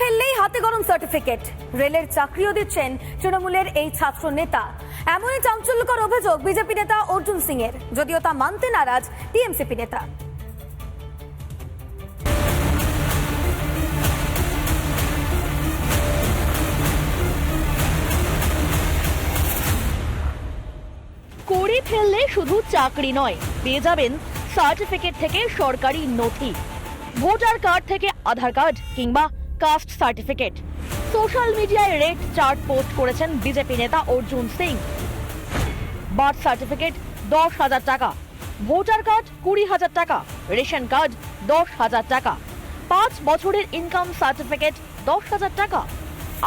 ফেললেই হাতে গরম সার্টিফিকেট রেলের চাকরিও দিচ্ছেন তৃণমূলের এই ছাত্র নেতা। এমনই চাঞ্চল্যকর অভিযোগ বিজেপি নেতা অর্জুন সিং এর যদিও তা মানতে নারাজ টিএমসিপি নেতা। করে ফেললে শুধু চাকরি নয়, পেয়ে যাবেন সার্টিফিকেট থেকে সরকারি নথি। ভোটার কার্ড থেকে আধার কার্ড কিংবা caste certificate. Social media red chart post করেছেন বিজেপি নেতা অর্জুন সিং। বার্থ সার্টিফিকেট, দশ হাজার টাকা। ভোটার কার্ড, কুড়ি হাজার টাকা। রেশন কার্ড, দশ হাজার টাকা। পাঁচ বছরের ইনকাম সার্টিফিকেট, দশ হাজার টাকা।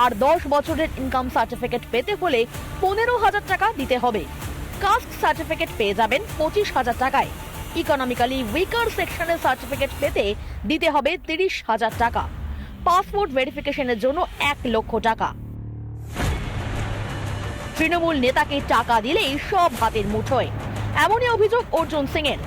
আর দশ বছরের ইনকাম সার্টিফিকেট পেতে হলে পনেরো হাজার টাকা দিতে হবে। কাস্ট সার্টিফিকেট পেয়ে যাবেন পঁচিশ হাজার টাকায়। ইকোনমিক্যালি উইকার সেকশনের সার্টিফিকেট পেতে দিতে হবে তিরিশ হাজার টাকা। পাসপোর্ট ভেরিফিকেশনের জন্য এক লক্ষ টাকা। তৃণমূল নেতাকে টাকা দিলেই সব হাতের মুঠোয়। এমনই অভিযোগ অর্জুন সিং এর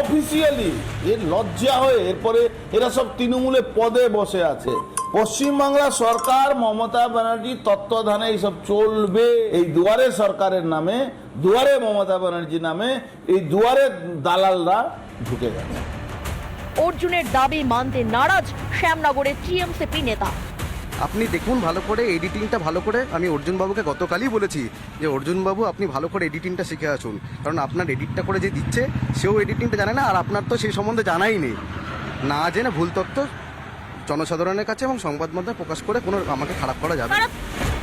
অফিসিয়ালি এর লজ্জা হয়ে এরপরে এরা সব তৃণমূলে পদে বসে আছে। পশ্চিমবাংলা সরকার, মমতা ব্যানার্জির তত্ত্বাবধানে এইসব চলবে। এই দুয়ারে সরকারের নামে, দুয়ারে মমতা ব্যানার্জি নামে এই দুয়ারে দালালরা ঢুকে গেছে। অর্জুনের দাবি মানতে নারাজ শ্যামনগরের টিএমসিপি নেতা। আপনি দেখুন ভালো করে এডিটিংটা ভালো করে। আমি অর্জুনবাবুকে গতকালই বলেছি যে অর্জুনবাবু আপনি ভালো করে এডিটিংটা শিখে আসুন। কারণ আপনার এডিটটা করে যে দিচ্ছে সেও এডিটিংটা জানে না আর আপনার তো সেই সম্বন্ধে জানাই নেই। না জেনে ভুল তথ্য জনসাধারণের কাছে এবং সংবাদ মাধ্যমে প্রকাশ করে কোনো আমাকে খারাপ করা যাবে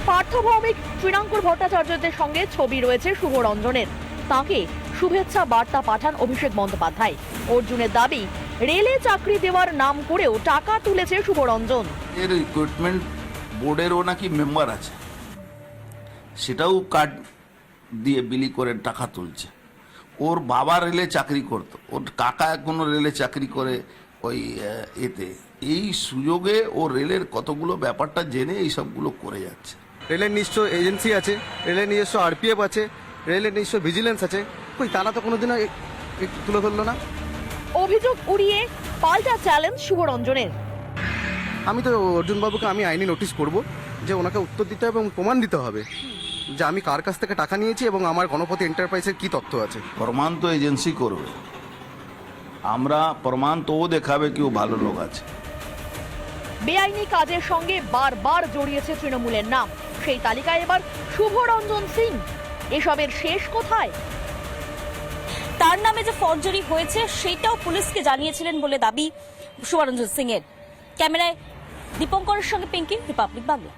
পার্থভৌমিক শ্রীরাঙ্কুর ভট্টাচার্যদের সঙ্গে ছবি রয়েছে শুভরঞ্জনের। তাকে শুভেচ্ছা বার্তা পাঠান অভিষেক বন্দ্যোপাধ্যায়। অর্জুনের দাবি রেলে চাকরি দেওয়ার নাম করেও টাকা তুলেছে শুভরঞ্জন। এর রিক্রুটমেন্ট বোর্ডেরও নাকি মেম্বার আছে। সেটাও কার্ড দিয়ে বিলি করে টাকা তুলছে। ওর বাবা রেলে চাকরি করতো। ওর কাকা এখনও রেলে চাকরি করে ওই এতে। এই সুযোগে ও রেলের কতগুলো ব্যাপারটা জেনে এই সবগুলো করে যাচ্ছে। রেলের নিশ্চয় এজেন্সি আছে রেলের নিজস্ব আরপিএফ আছে রেলের নিজস্ব ভিজিলেন্স আছে। কই তারা তো কোনোদিনও তুলে ধরলো না। অভিযোগ উড়িয়ে পাল্টা চ্যালেঞ্জ শুভরঞ্জনের। আমি তো অর্জুনবাবুকে আমি আইনি নোটিশ করব যে ওনাকে উত্তর দিতে হবে এবং প্রমাণ দিতে হবে যে আমি কার কাছ থেকে টাকা নিয়েছি এবং আমার গণপতি এন্টারপ্রাইজের কি তথ্য আছে। প্রমাণ তো এজেন্সি করবে। আমরা প্রমাণ তো ও দেখাবে কি ও ভালো লোক আছে। বেআইনি কাজের সঙ্গে বারবার জড়িয়েছে তৃণমূলের নাম। সেই তালিকায় এবার শুভরঞ্জন সিং। এসবের শেষ কোথায়? নামে যে ফর্জারি হয়েছে, সেটাও পুলিশকে জানিয়েছিলেন বলে দাবি সুবরঞ্জন সিং এর। ক্যামেরায় দীপঙ্করের সঙ্গে পিঙ্কি রিপাবলিক বাংলা।